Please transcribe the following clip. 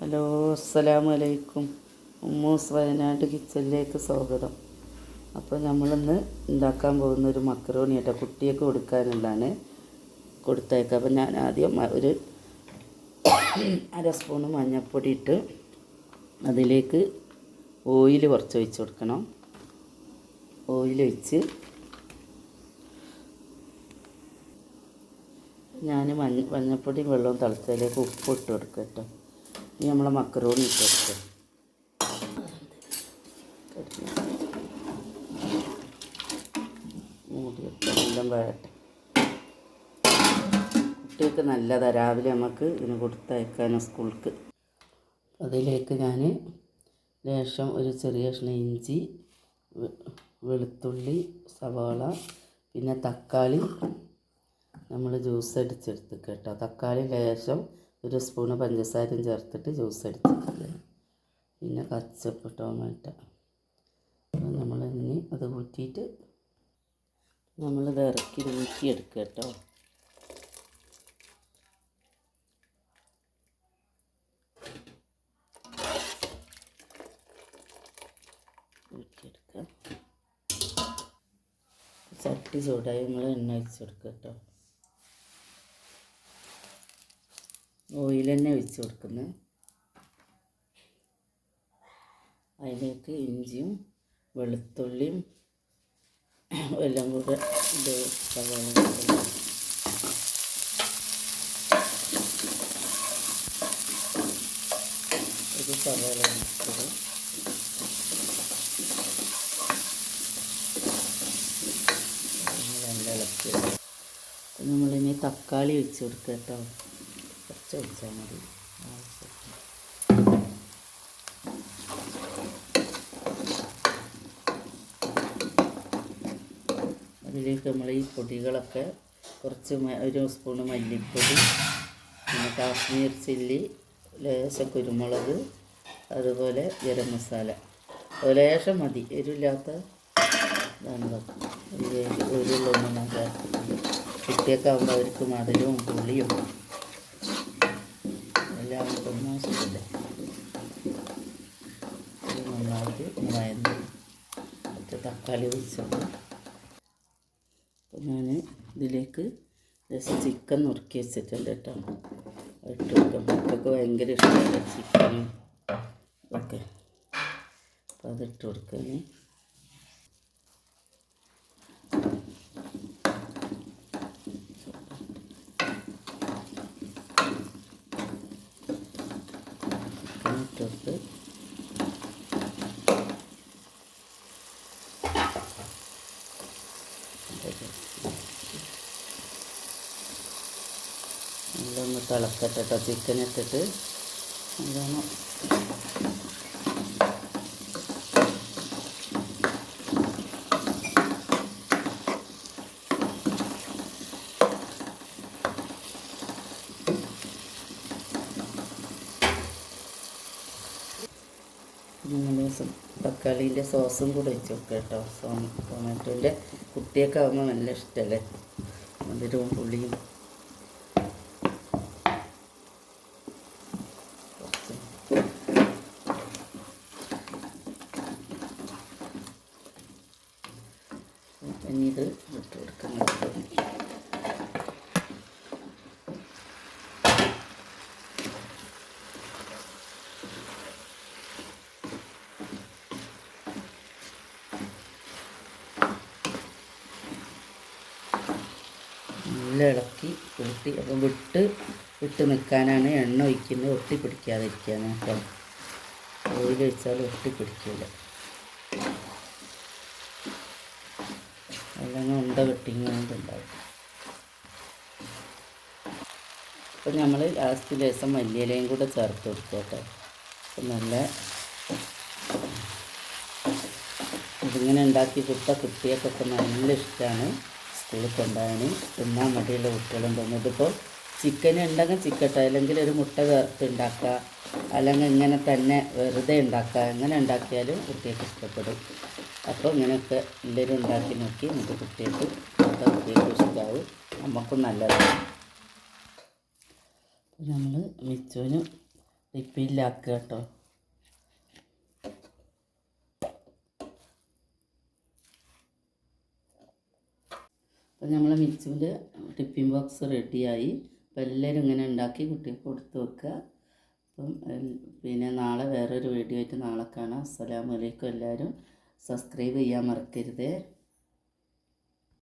Hello അസ്സലാമു അലൈക്കും ഉമ്മൂസ് വയനാട് കിച്ചണിലേക്ക് സ്വാഗതം. അപ്പോൾ നമ്മളിന്ന് ഉണ്ടാക്കാൻ പോകുന്ന ഒരു മക്കറോണി കേട്ടോ. കുട്ടിയൊക്കെ കൊടുക്കാനുള്ളതാണ്. കൊടുത്തേക്കുക അപ്പോൾ ഞാൻ ആദ്യം ഒരു അര സ്പൂണ് മഞ്ഞൾപ്പൊടി ഇട്ട് അതിലേക്ക് ഓയിൽ കുറച്ച് ഒഴിച്ച് കൊടുക്കണം. ഓയിൽ ഒഴിച്ച് ഞാൻ മഞ്ഞ മഞ്ഞൾപ്പൊടിയും വെള്ളവും തിളച്ചതിലേക്ക് ഉപ്പ് ഇട്ട് കൊടുക്കാം കേട്ടോ. ഇനി നമ്മളെ മക്കറോണി ഇട്ടെടുത്ത് കുട്ടികൾക്ക് നല്ലതാണ് രാവിലെ നമുക്ക് ഇതിന് കൊടുത്തയക്കാനും സ്കൂൾക്ക്. അതിലേക്ക് ഞാൻ ലേശം ഒരു ചെറിയ കഷ്ണം ഇഞ്ചി വെളുത്തുള്ളി സവാള പിന്നെ തക്കാളി. നമ്മൾ ജ്യൂസ് അടിച്ചെടുത്ത് കേട്ടോ. തക്കാളി ലേശം ഒരു സ്പൂണ് പഞ്ചസാരയും ചേർത്തിട്ട് ജ്യൂസ് അടിച്ചെടുക്കുക പിന്നെ കച്ചപ്പ് ടൊമാറ്റോ അപ്പോൾ നമ്മൾ ഇനി അത് ഊറ്റിയിട്ട് നമ്മളിത് ഇറക്കി ഊറ്റിയെടുക്കുക കേട്ടോ. ചട്ടി ചൂടായി നമ്മൾ എണ്ണ ഒഴിച്ച് കൊടുക്കുക കേട്ടോ. ഓയിൽ തന്നെ ഒഴിച്ച് കൊടുക്കുന്നത് അതിലേക്ക് ഇഞ്ചിയും വെളുത്തുള്ളിയും എല്ലാം കൂടെ ഇത് സവാള ഒരു സവാള ഇട്ടത് നമ്മളിനി തക്കാളി വെച്ച് കൊടുക്കാം കേട്ടോ. ഒഴിച്ചാൽ മതി. അതിലേക്ക് നമ്മൾ ഈ പൊടികളൊക്കെ കുറച്ച് ഒരു സ്പൂണ് മല്ലിപ്പൊടി പിന്നെ കാശ്മീർ ചില്ലി ലേശം കുരുമുളക് അതുപോലെ ഗരം മസാല. ലേശം മതി എരിവില്ലാത്ത ഇതാണ് ഒരു എരിവുള്ളൊന്നും ചേർത്തിട്ടില്ല കുട്ടിയൊക്കെ ആകുമ്പോൾ അവർക്ക് മധുരവും പുളിയും തക്കാളി ഒഴിച്ചിട്ട് അപ്പോൾ ഞാൻ ഇതിലേക്ക് ജസ്റ്റ് ചിക്കൻ നുറുക്കി വെച്ചിട്ടുണ്ട് കേട്ടോ. ഇട്ട് വെക്കാം. മക്കൾക്ക് ഭയങ്കര ഇഷ്ടമാണ് ചിക്കനും ഒക്കെ അപ്പോൾ അതിട്ട് കൊടുക്കാൻ ചിക്കൻ ഇട്ട് കൊടുത്ത് നല്ലൊന്ന് തിളക്കട്ടെ കേട്ടോ ചിക്കൻ ഇട്ടിട്ട് ഇതൊന്ന് തക്കാളീന്റെ സോസും കൂടെ വെച്ച് നോക്കാം കേട്ടോ സോ ടൊമാറ്റോന്റെ കുട്ടിയൊക്കെ ആകുമ്പോൾ നല്ല ഇഷ്ടമല്ലേ? മധുരവും പുളിയും കുറച്ച് ഇനി ഇത് ഇട്ട് കൊടുക്കാൻ നല്ല ഇളക്കി ഉരുട്ടി അപ്പം വിട്ട് വിട്ട് നിൽക്കാനാണ് എണ്ണ ഒഴിക്കുന്നത്. ഒട്ടി പിടിക്കാതിരിക്കാൻ കേട്ടോ. ഓയിൽ ഒഴിച്ചാൽ ഒട്ടി അല്ലെങ്കിൽ ഉണ്ട വെട്ടിങ്ങോണ്ടുണ്ടാവും അപ്പം നമ്മൾ ലാസ്റ്റ് ദിവസം മല്ലിയിലയും കൂടെ ചേർത്ത് അപ്പം നല്ല ഇതിങ്ങനെ ഉണ്ടാക്കി കൊടുത്ത കുട്ടികൾക്കൊക്കെ നല്ല ഇഷ്ടമാണ് സ്കൂളിൽ കൊണ്ടുപോകാൻ. തിന്നാൻ മടിയുള്ള തോന്നുന്നു ഇതിപ്പോൾ ചിക്കൻ ഉണ്ടെങ്കിൽ ചിക്കട്ടെ അല്ലെങ്കിൽ ഒരു മുട്ട ചേർത്ത് ഉണ്ടാക്കുക. അല്ലെങ്കിൽ ഇങ്ങനെ തന്നെ വെറുതെ ഉണ്ടാക്കുക. എങ്ങനെ ഉണ്ടാക്കിയാലും കുട്ടികൾക്ക് ഇഷ്ടപ്പെടും. അപ്പോൾ ഇങ്ങനെയൊക്കെ എല്ലാവരും ഉണ്ടാക്കി നോക്കി നമുക്ക് കുട്ടികൾക്ക് അത് കുട്ടികൾക്ക് ഇഷ്ടമാവും നമുക്കും നല്ലതാണ്. നമ്മൾ മിച്ചുവിനും ടിപ്പിലാക്കുക കേട്ടോ. അപ്പോൾ നമ്മളെ മിച്ചുവിന്റെ ടിഫിൻ ബോക്സ് റെഡിയായി. അപ്പോൾ എല്ലാവരും ഇങ്ങനെ ഉണ്ടാക്കി കുട്ടികൾക്ക് കൊടുത്ത് വെക്കുക. അപ്പം പിന്നെ നാളെ വേറൊരു വീഡിയോ ആയിട്ട് നാളെ കാണാം. അസ്സലാമു അലൈക്കും എല്ലാവരും. സബ്സ്ക്രൈബ് ചെയ്യാൻ മറക്കരുതേ.